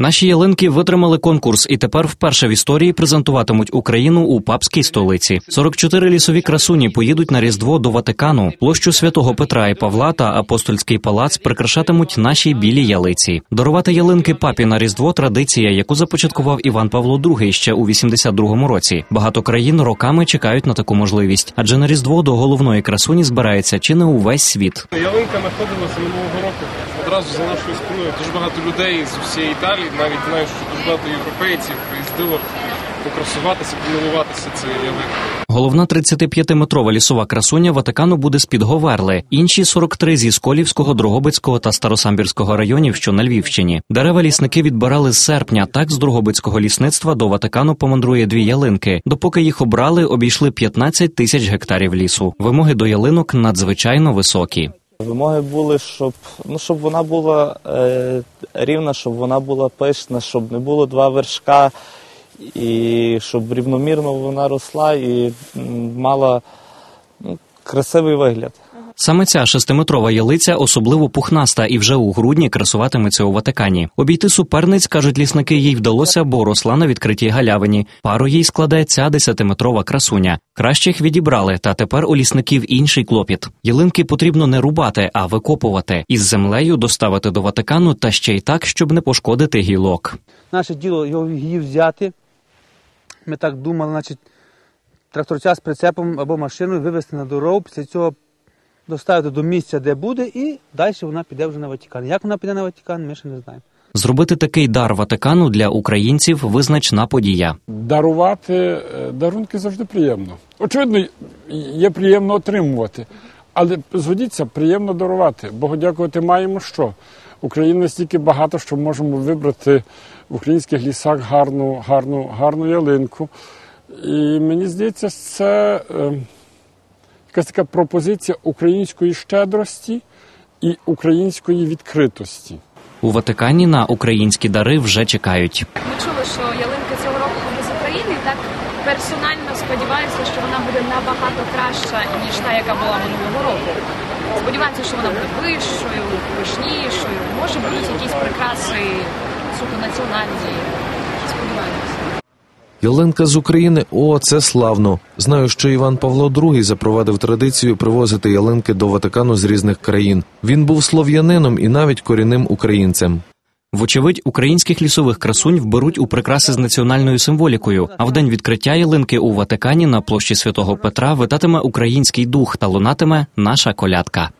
Наші ялинки витримали конкурс і тепер вперше в історії презентуватимуть Україну у папській столиці. 44 лісові красуні поїдуть на різдво до Ватикану. Площу святого Петра і Павла та апостольський палац прикрашатимуть наші білі ялиці. Дарувати ялинки папі на різдво традиція, яку започаткував Іван Павло II ще у 82-му році. Багато країн роками чекають на таку можливість, адже на різдво до головної красуні збирається чи не увесь світ. Ялинка знаходилася минулого року одразу за нашою спиною. Дуже багато людей з усієї Італії, навіть знаю, що дуже багато європейців приїздило покрасуватися, помилуватися цією ялинкою. Головна 35-метрова лісова красуня Ватикану буде з під Говерли. Інші 43 зі Сколівського, Дрогобицького та Старосамбірського районів, що на Львівщині. Дерева лісники відбирали з серпня. Так з Дрогобицького лісництва до Ватикану помандрує дві ялинки. Допоки їх обрали, обійшли 15 тисяч гектарів лісу. Вимоги до ялинок надзвичайно високі. Вимоги були, щоб ну щоб вона була е, рівна, щоб вона була пишна, щоб не було два вершка, і щоб рівномірно вона росла і мала ну, красивий вигляд. Саме ця шестиметрова ялиця особливо пухнаста і вже у грудні красуватиметься у Ватикані. Обійти суперниць, кажуть лісники, їй вдалося, бо росла на відкритій галявині. Пару їй складе ця десятиметрова красуня. Кращих відібрали, та тепер у лісників інший клопіт. Ялинки потрібно не рубати, а викопувати із землею доставити до Ватикану, та ще й так, щоб не пошкодити гілок. Наше діло його її взяти. Ми так думали, значить, тракторця з прицепом або машиною вивезти на дорогу, після цього доставити до місця, де буде, і далі вона піде вже на Ватикан. Як вона піде на Ватикан, ми ще не знаємо. Зробити такий дар Ватикану для українців визначна подія. дарувати е, дарунки завжди приємно. Очевидно, є приємно отримувати, але згодіться, приємно дарувати. Богу дякувати маємо що. України настільки багато, що можемо вибрати в українських лісах гарну, гарну, гарну ялинку. І мені здається, це е, якась така пропозиція української щедрості і української відкритості. У Ватикані на українські дари вже чекають. Ми чули, що ялинка цього року буде з України. Так персонально сподіваюся, що вона буде набагато краща ніж та, яка була минулого року. Сподіваємося, що вона буде вищою, пишнішою. Може будуть якісь прикраси суто національні. Сподіваємося. Ялинка з України о, це славно. Знаю, що Іван Павло II запровадив традицію привозити ялинки до Ватикану з різних країн. Він був слов'янином і навіть корінним українцем. Вочевидь, українських лісових красунь вберуть у прикраси з національною символікою. А в день відкриття ялинки у Ватикані на площі святого Петра витатиме український дух та лунатиме наша колядка.